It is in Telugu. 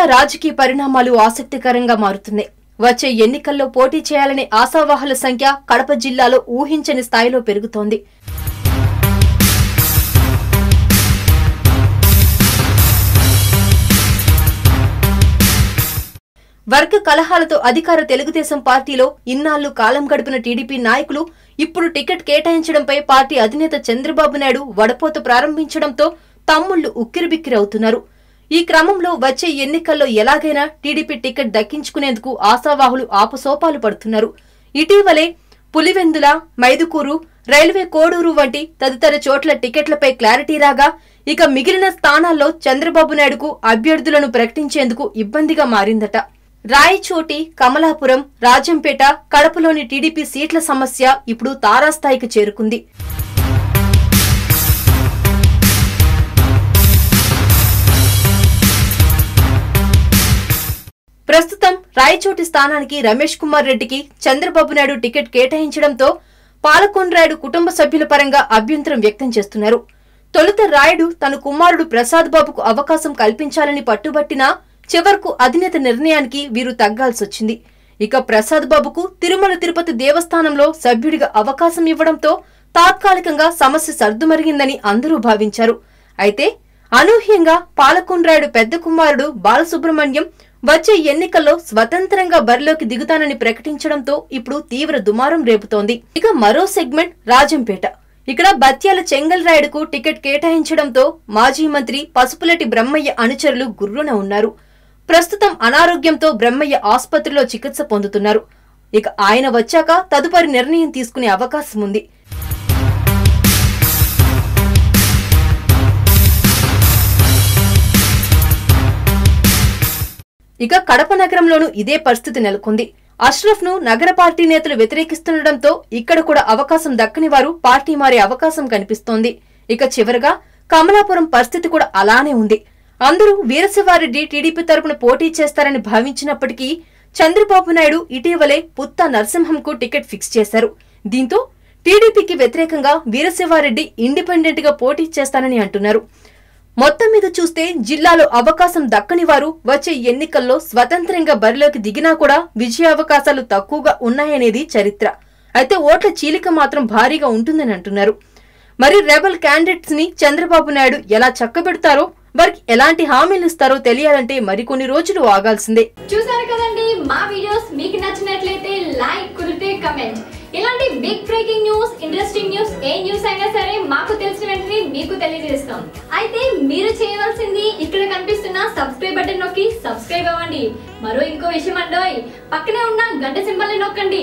తాజా రాజకీయ పరిణామాలు ఆసక్తికరంగా మారుతున్నాయి. వచ్చే ఎన్నికల్లో పోటీ చేయాలనే ఆశావాహుల సంఖ్య కడప జిల్లాలో ఊహించని స్థాయిలో పెరుగుతోంది. వర్గ కలహాలతో అధికార తెలుగుదేశం పార్టీలో ఇన్నాళ్ళు కాలం గడిపిన టీడీపీ నాయకులు ఇప్పుడు టికెట్ కేటాయించడంపై పార్టీ అధినేత చంద్రబాబు నాయుడు వడపోత ప్రారంభించడంతో తమ్ముళ్ళు ఉక్కిరిబిక్కిరవుతున్నారు ఈ క్రమంలో వచ్చే ఎన్నికల్లో ఎలాగైనా టీడీపీ టికెట్ దక్కించుకునేందుకు ఆశావాహులు ఆపసోపాలు పడుతున్నారు. ఇటీవలే పులివెందుల మైదుకూరు రైల్వే కోడూరు వంటి తదితర చోట్ల టికెట్లపై క్లారిటీ రాగా ఇక మిగిలిన స్థానాల్లో చంద్రబాబు నాయుడుకు అభ్యర్థులను ప్రకటించేందుకు ఇబ్బందిగా మారిందట. రాయచోటి కమలాపురం రాజంపేట కడపలోని టీడీపీ సీట్ల సమస్య ఇప్పుడు తారాస్థాయికి చేరుకుంది. రాయచోటి స్థానానికి రమేష్ కుమార్ రెడ్డికి చంద్రబాబు నాయుడు టికెట్ కేటాయించడంతో పాలకొండ్రాయుడు కుటుంబ సభ్యుల పరంగా అభ్యంతరం వ్యక్తం చేస్తున్నారు. తొలుత రాయుడు తన కుమారుడు ప్రసాద్ బాబుకు అవకాశం కల్పించాలని పట్టుబట్టినా చివరకు అధినేత నిర్ణయానికి వీరు తగ్గాల్సొచ్చింది ఇక ప్రసాద్ బాబుకు తిరుమల తిరుపతి దేవస్థానంలో సభ్యుడిగా అవకాశం ఇవ్వడంతో తాత్కాలికంగా సమస్య సర్దుమరిగిందని అందరూ భావించారు. అయితే అనూహ్యంగా పాలకొండ్రాయుడు పెద్ద కుమారుడు బాలసుబ్రహ్మణ్యం వచ్చే ఎన్నికల్లో స్వతంత్రంగా బరిలోకి దిగుతానని ప్రకటించడంతో ఇప్పుడు తీవ్ర దుమారం రేపుతోంది. ఇక మరో సెగ్మెంట్ రాజంపేట. ఇక్కడ బత్యాల చెంగల్ రాయుడుకు టికెట్ కేటాయించడంతో మాజీ మంత్రి పసుపులటి బ్రహ్మయ్య అనుచరులు గుర్రున ఉన్నారు. ప్రస్తుతం అనారోగ్యంతో బ్రహ్మయ్య ఆసుపత్రిలో చికిత్స పొందుతున్నారు. ఇక ఆయన వచ్చాక తదుపరి నిర్ణయం తీసుకునే అవకాశం ఉంది ఇక కడప నగరంలోనూ ఇదే పరిస్థితి నెలకొంది. అష్రఫ్ను నగర పార్టీ నేతలు వ్యతిరేకిస్తుండటంతో ఇక్కడ కూడా అవకాశం దక్కని వారు పార్టీ మారే అవకాశం కనిపిస్తోంది. ఇక చివరగా కమలాపురం పరిస్థితి కూడా అలానే ఉంది. అందరూ వీరశివారెడ్డి టీడీపీ తరపున పోటీ చేస్తారని భావించినప్పటికీ చంద్రబాబు నాయుడు ఇటీవలే పుత్త నరసింహంకు టికెట్ ఫిక్స్ చేశారు. దీంతో టీడీపీకి వ్యతిరేకంగా వీరశివారెడ్డి ఇండిపెండెంట్గా పోటీ చేస్తానని అంటున్నారు. మొత్తం మీద చూస్తే జిల్లాలో అవకాశం దక్కని వారు వచ్చే ఎన్నికల్లో స్వతంత్రంగా బరిలోకి దిగినా కూడా విజయావకాశాలు తక్కువగా ఉన్నాయనేది చరిత్ర. అయితే ఓట్ల చీలిక మాత్రం భారీగా ఉంటుందని అంటున్నారు. మరి రెబల్ క్యాండిడేట్స్ని చంద్రబాబు నాయుడు ఎలా చక్కబెడతారో వారికి ఎలాంటి హామీలు ఇస్తారో తెలియాలంటే మరికొన్ని రోజులు ఆగాల్సిందే. చూసారు కదండి మా వీడియోస్ మీకు నచ్చినట్లయితే లైక్ కుదిరితే కమెంట్. ఇలాంటి big breaking news interesting news ఏ న్యూస్ అయినా సరే మాకు తెలిసిన వెంటనే మీకు కోసం అయితే మీరు చేయవలసింది ఇక్కడ కనిపిస్తున్న సబ్స్క్రైబ్ బటన్ నొక్కి సబ్స్క్రైబ్ అవ్వండి. మరో ఇంకో విషయం అండోయ్. పక్కనే ఉన్న గంట సింబల్ని నొక్కండి.